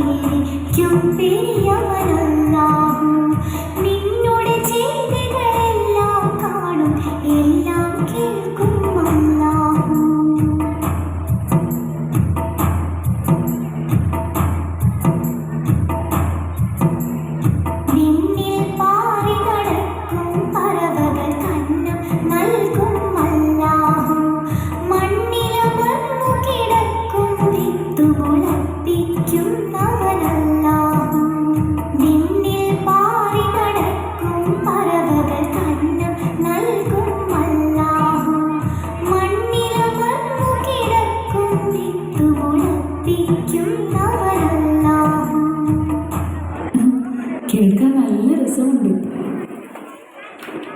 എനിക്കും പ്രിയമനല്ലാഹു നിന്നോട് ചെയ്തകളെല്ലാം കാണും എല്ലാം കേൾക്കും അല്ലാഹു നിന്നിൽ പാറി നടക്കും പറവകൾ കണ്ണം നൽകും അല്ലാഹു മണ്ണില മണ്ണു കേൾക്കാൻ നല്ല രസമുണ്ട്.